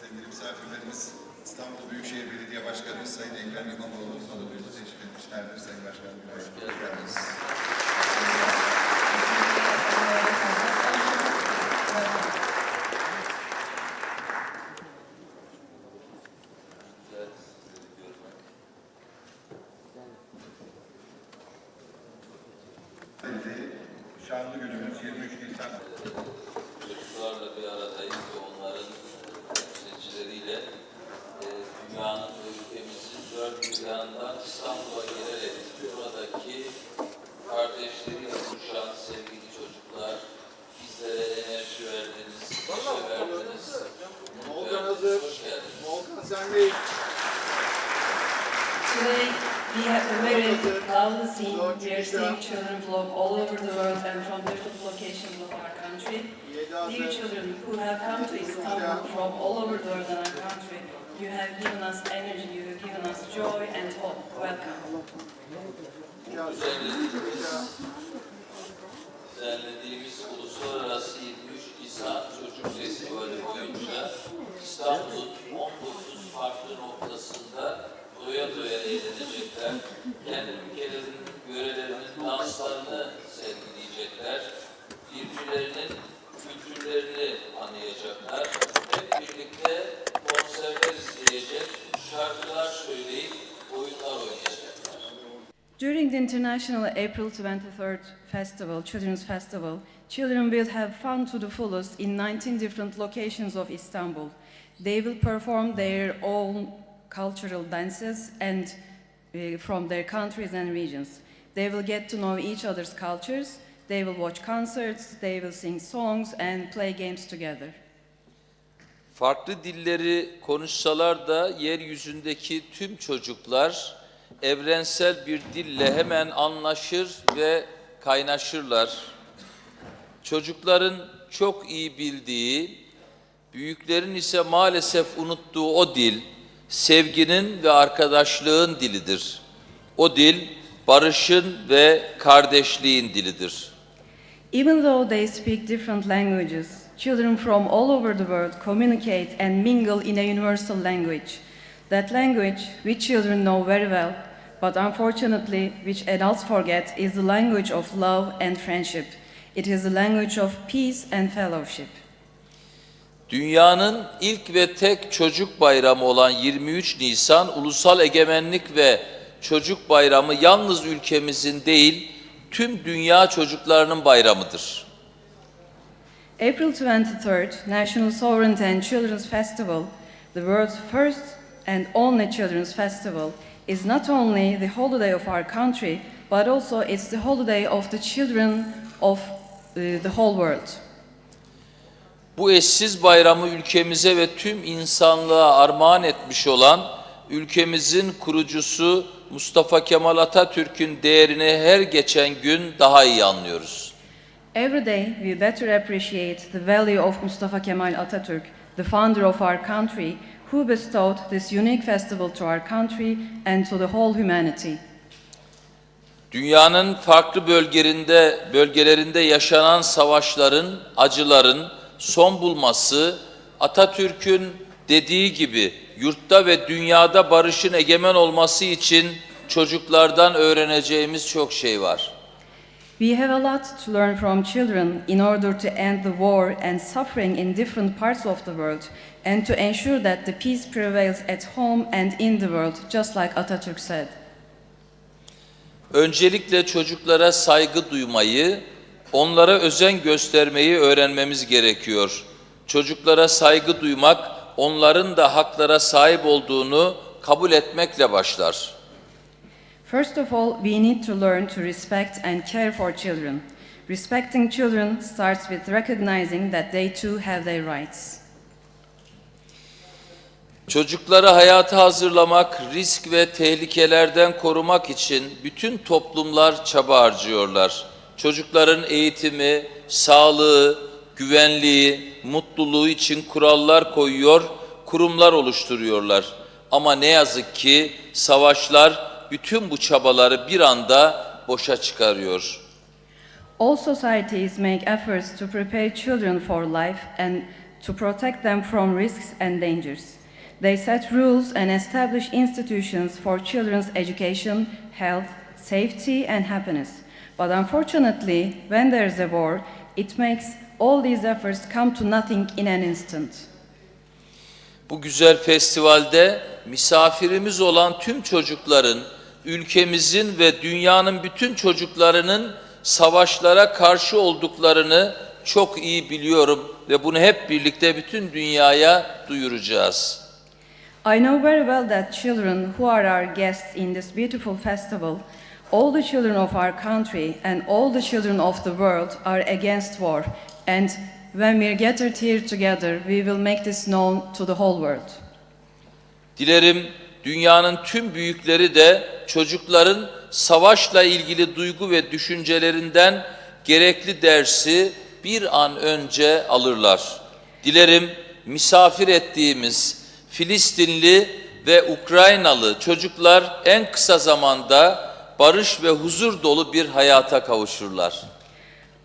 sevgili misafirlerimiz İstanbul Büyükşehir Belediye Başkanımız Sayın Ekrem İmamoğlu salonumuzu teşrif etmişlerdir. Sayın Başkanım. Hoş geldiniz. Şanlı günümüz 23 Nisan. Çocuklarla bir aradayız ve onların temsilcileriyle e, dünyanın ve ülkemizin yanından İstanbul'a gelerek buradaki kardeşleriyle buluşan sevgili çocuklar bizlere enerji verdiniz, neşe verdiniz. Volkan hazır. Hoş geldiniz. Volkan sendeyiz. Today, we have a very lovely scene. We are seeing children from all over the world and from different locations of our country. Dear children who have come to Istanbul from all over the world and our country, you have given us energy, you have given us joy and hope. Welcome. International April 23rd Festival, Children's Festival, children will have fun to the fullest in 19 different locations of Istanbul. They will perform their own cultural dances and uh, from their countries and regions. They will get to know each other's cultures. They will watch concerts. They will sing songs and play games together. Farklı dilleri konuşsalar da yeryüzündeki tüm çocuklar evrensel bir dille hemen anlaşır ve kaynaşırlar. Çocukların çok iyi bildiği, büyüklerin ise maalesef unuttuğu o dil, sevginin ve arkadaşlığın dilidir. O dil, barışın ve kardeşliğin dilidir. Even though they speak different languages, children from all over the world communicate and mingle in a universal language. That language, which children know very well, but unfortunately, which adults forget, is the language of love and friendship. It is the language of peace and fellowship. Dünyanın ilk ve tek çocuk bayramı olan 23 Nisan Ulusal Egemenlik ve Çocuk Bayramı yalnız ülkemizin değil, tüm dünya çocuklarının bayramıdır. April 23rd, National Sovereignty and Children's Festival, the world's first and only children's festival, is not only the holiday of our country, but also it's the holiday of the children of uh, the whole world. Bu eşsiz bayramı ülkemize ve tüm insanlığa armağan etmiş olan ülkemizin kurucusu Mustafa Kemal Atatürk'ün değerini her geçen gün daha iyi anlıyoruz. Every day, we better appreciate the value of Mustafa Kemal Atatürk, the founder of our country, who bestowed this unique festival to our country and to the whole humanity. Dünyanın farklı bölgelerinde bölgelerinde yaşanan savaşların, acıların son bulması Atatürk'ün dediği gibi yurtta ve dünyada barışın egemen olması için çocuklardan öğreneceğimiz çok şey var. We have a lot to learn from children in order to end the war and suffering in different parts of the world and to ensure that the peace prevails at home and in the world, just like Atatürk said. Öncelikle çocuklara saygı duymayı, onlara özen göstermeyi öğrenmemiz gerekiyor. Çocuklara saygı duymak, onların da haklara sahip olduğunu kabul etmekle başlar. First of all, we need to learn to respect and care for children. Respecting children starts with recognizing that they too have their rights. Çocukları hayata hazırlamak, risk ve tehlikelerden korumak için bütün toplumlar çaba harcıyorlar. Çocukların eğitimi, sağlığı, güvenliği, mutluluğu için kurallar koyuyor, kurumlar oluşturuyorlar. Ama ne yazık ki savaşlar bütün bu çabaları bir anda boşa çıkarıyor. All societies make efforts to prepare children for life and to protect them from risks and dangers. They set rules and establish institutions for children's education, health, safety, and happiness. But unfortunately, when there is a war, it makes all these efforts come to nothing in an instant. Bu güzel festivalde misafirimiz olan tüm çocukların, ülkemizin ve dünyanın bütün çocuklarının savaşlara karşı olduklarını çok iyi biliyorum ve bunu hep birlikte bütün dünyaya duyuracağız. I know very well that children who are our guests in this beautiful festival, all the children of our country and all the children of the world are against war. And when we're gathered here together, we will make this known to the whole world. Dilerim dünyanın tüm büyükleri de çocukların savaşla ilgili duygu ve düşüncelerinden gerekli dersi bir an önce alırlar. Dilerim misafir ettiğimiz Filistinli ve Ukraynalı çocuklar en kısa zamanda barış ve huzur dolu bir hayata kavuşurlar.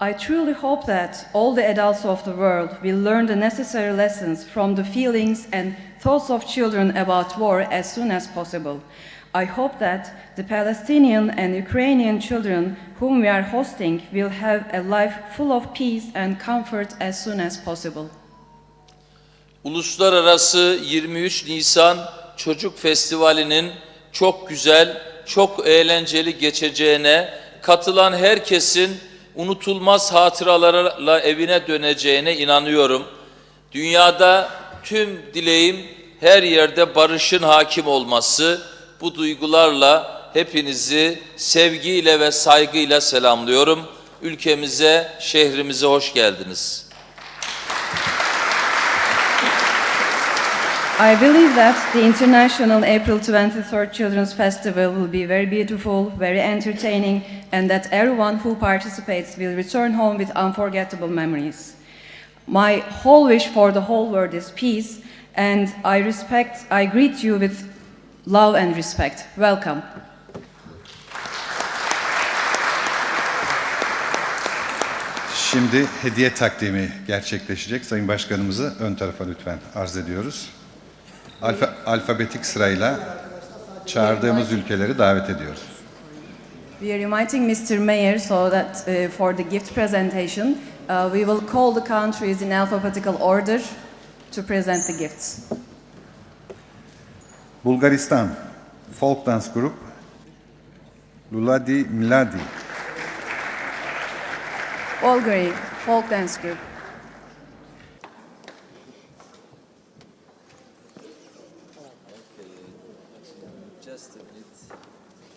I truly hope that all the adults of the world will learn the necessary lessons from the feelings and thoughts of children about war as soon as possible. I hope that the Palestinian and Ukrainian children whom we are hosting will have a life full of peace and comfort as soon as possible. Uluslararası 23 Nisan Çocuk Festivali'nin çok güzel, çok eğlenceli geçeceğine, katılan herkesin unutulmaz hatıralarla evine döneceğine inanıyorum. Dünyada tüm dileğim her yerde barışın hakim olması. Bu duygularla hepinizi sevgiyle ve saygıyla selamlıyorum. Ülkemize, şehrimize hoş geldiniz. I believe that the International April 23rd Children's Festival will be very beautiful, very entertaining, and that everyone who participates will return home with unforgettable memories. My whole wish for the whole world is peace, and I respect, I greet you with love and respect. Welcome. Şimdi hediye takdimi gerçekleşecek. Sayın Başkanımızı ön tarafa lütfen arz ediyoruz. Alfa, alfabetik sırayla çağırdığımız ülkeleri davet ediyoruz. We are inviting Mr. Mayor so that uh, for the gift presentation, uh, we will call the countries in alphabetical order to present the gifts. Bulgaristan, Folk Dance Grup, Luladi Miladi. Bulgari, folk dance group. Just a bit.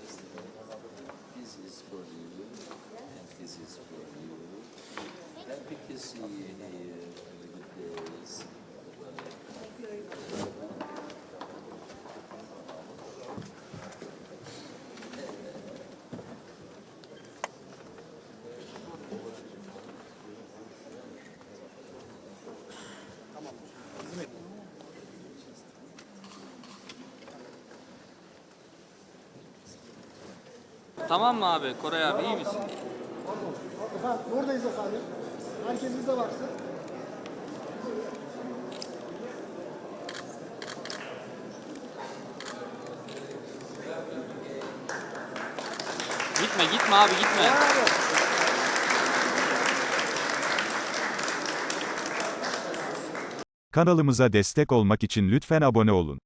Just a bit. This is for you, and this is for you. Happy to see you here. Good days. Tamam mı abi? Koray abi iyi misin? Efendim buradayız efendim. Herkes bize baksın. Gitme gitme abi gitme. Kanalımıza destek olmak için lütfen abone olun.